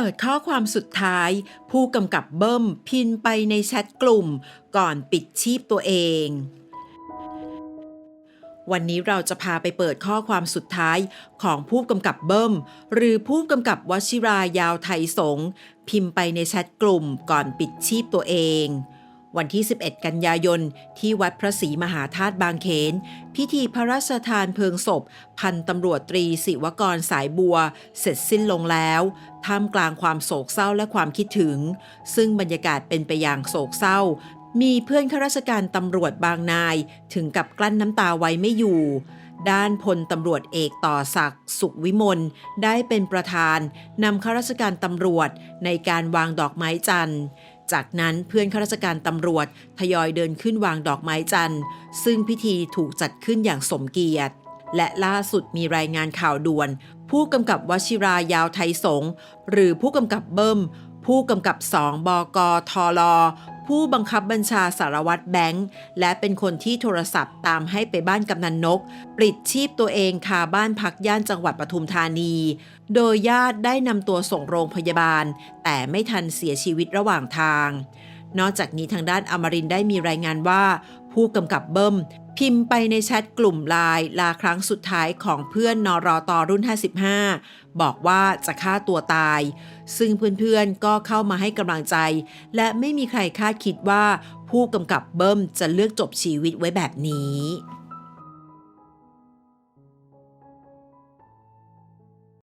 ปิดข้อความสุดท้าย ผู้กำกับเบิ้มพินไปในแชทกลุ่ม ก่อนปิดชีพตัวเอง วันนี้เราจะพาไปเปิดข้อความสุดท้ายของผู้กำกับเบิ้ม หรือผู้กำกับวชิรายาวไทยสงพิมพ์ไปในแชทกลุ่มก่อนปิดชีพตัวเอง วันที่ 11 กันยายน ที่วัดพระศรีมหาธาตุบางเขน พิธีพระราชทานเพลิงศพ พันตำรวจตรีศิวกรสายบัว เสร็จสิ้นลงแล้ว ท่ามกลางความโศกเศร้าและความคิดถึง ซึ่งบรรยากาศเป็นไปอย่างโศกเศร้า มีเพื่อนข้าราชการตำรวจบางนาย ถึงกับกลั้นน้ำตาไว้ไม่อยู่ด้านพลตำรวจเอกต่อศักดิ์สุขวิมลได้เป็นประธานนำข้าราชการตำรวจในการวางดอกไม้จันทร์ จากนั้นเพื่อนข้าราชการตำรวจทยอยเดินขึ้นวางดอกไม้จันทร์ ซึ่งพิธีถูกจัดขึ้นอย่างสมเกียรติ และล่าสุดมีรายงานข่าวด่วน ผู้กำกับวชิรายาวไทยสงหรือผู้กำกับเบิ้มผู้กำกับสองบกทล ผู้บังคับบัญชาสารวัตรแบงค์ และเป็นคนที่โทรศัพท์ตามให้ไปบ้านกำนันนก ปลิดชีพตัวเองคาบ้านพักย่านจังหวัดปทุมธานี โดยญาติได้นำตัวส่งโรงพยาบาล แต่ไม่ทันเสียชีวิตระหว่างทาง นอกจากนี้ทางด้านอมรินได้มีรายงานว่า ผู้กำกับเบิ้ม พิมพ์ไปในแชทกลุ่มไลน์ลาครั้งสุดท้ายของเพื่อนนรอตอรุ่น 55 บอกว่าจะฆ่าตัวตาย ซึ่งเพื่อนๆก็เข้ามาให้กำลังใจ และไม่มีใครคาดคิดว่าผู้กำกับเบิ้มจะเลือกจบชีวิตไว้แบบนี้